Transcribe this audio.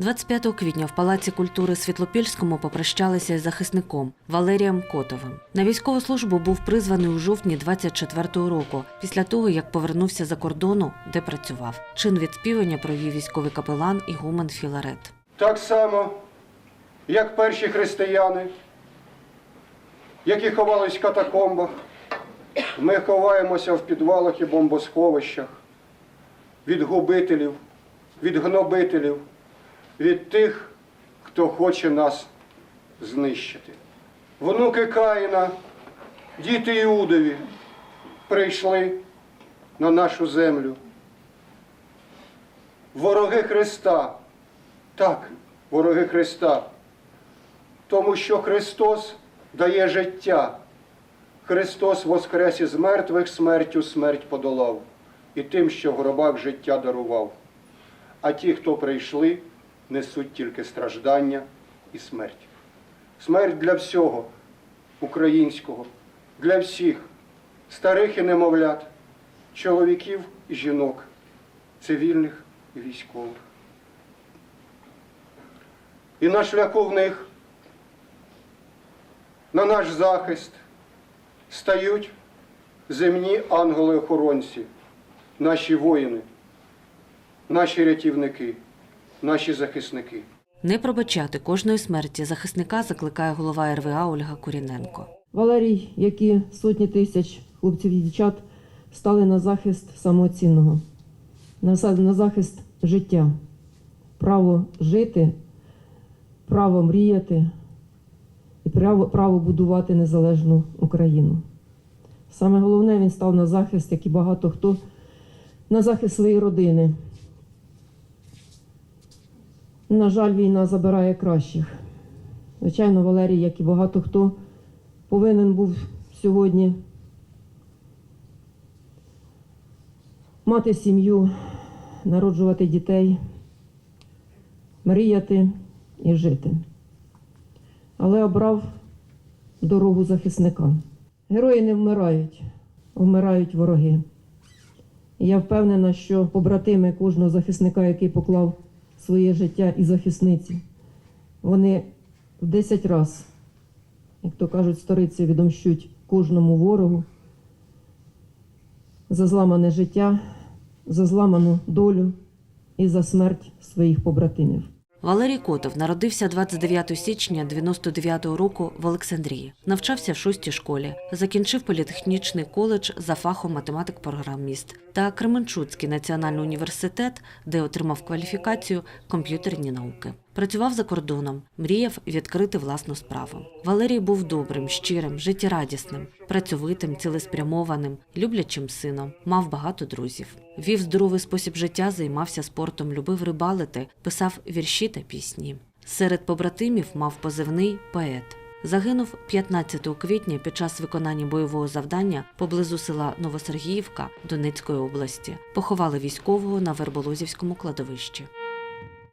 25 квітня в Палаці культури Світлопільському попрощалися із захисником Валерієм Котовим. На військову службу був призваний у жовтні 24-го року, після того як повернувся за кордону, де працював. Чин відспівання провів військовий капелан Ігумен Філарет. Так само, як перші християни, які ховались в катакомбах, ми ховаємося в підвалах і бомбосховищах від губителів, від гнобителів, від тих, хто хоче нас знищити. Внуки Каїна, діти Іудові прийшли на нашу землю. Вороги Христа. Так, вороги Христа. Тому що Христос дає життя. Христос воскрес із мертвих смертю смерть подолав і тим, що в гробах життя дарував. А ті, хто прийшли, несуть тільки страждання і смерть. Смерть для всього українського, для всіх, старих і немовлят, чоловіків і жінок, цивільних і військових. І на шляху в них, на наш захист стають земні ангели-охоронці, наші воїни, наші рятівники, наші захисники. Не пробачати кожної смерті захисника закликає голова РВА Ольга Куріненко. Валерій, як і сотні тисяч хлопців і дівчат стали на захист самоцінного, на на захист життя, право жити, право мріяти і право, право будувати незалежну Україну. Саме головне, він став на захист, як і багато хто, на захист своєї родини. На жаль, війна забирає кращих. Звичайно, Валерій, як і багато хто, повинен був сьогодні мати сім'ю, народжувати дітей, мріяти і жити. Але обрав дорогу захисника. Герої не вмирають, вмирають вороги. І я впевнена, що побратими кожного захисника, який поклав своє життя і захисниці, вони в 10 раз, як то кажуть, сториці відомщуть кожному ворогу за зламане життя, за зламану долю і за смерть своїх побратимів. Валерій Котов народився 29 січня 99-го року в Олександрії. Навчався в шостій школі, закінчив політехнічний коледж за фахом математик-програміст та Кременчуцький національний університет, де отримав кваліфікацію комп'ютерні науки. Працював за кордоном, мріяв відкрити власну справу. Валерій був добрим, щирим, життєрадісним, працьовитим, цілеспрямованим, люблячим сином, мав багато друзів. Вів здоровий спосіб життя, займався спортом, любив рибалити, писав вірші та пісні. Серед побратимів мав позивний поет. Загинув 15 квітня під час виконання бойового завдання поблизу села Новосергіївка Донецької області. Поховали військового на Верболозівському кладовищі.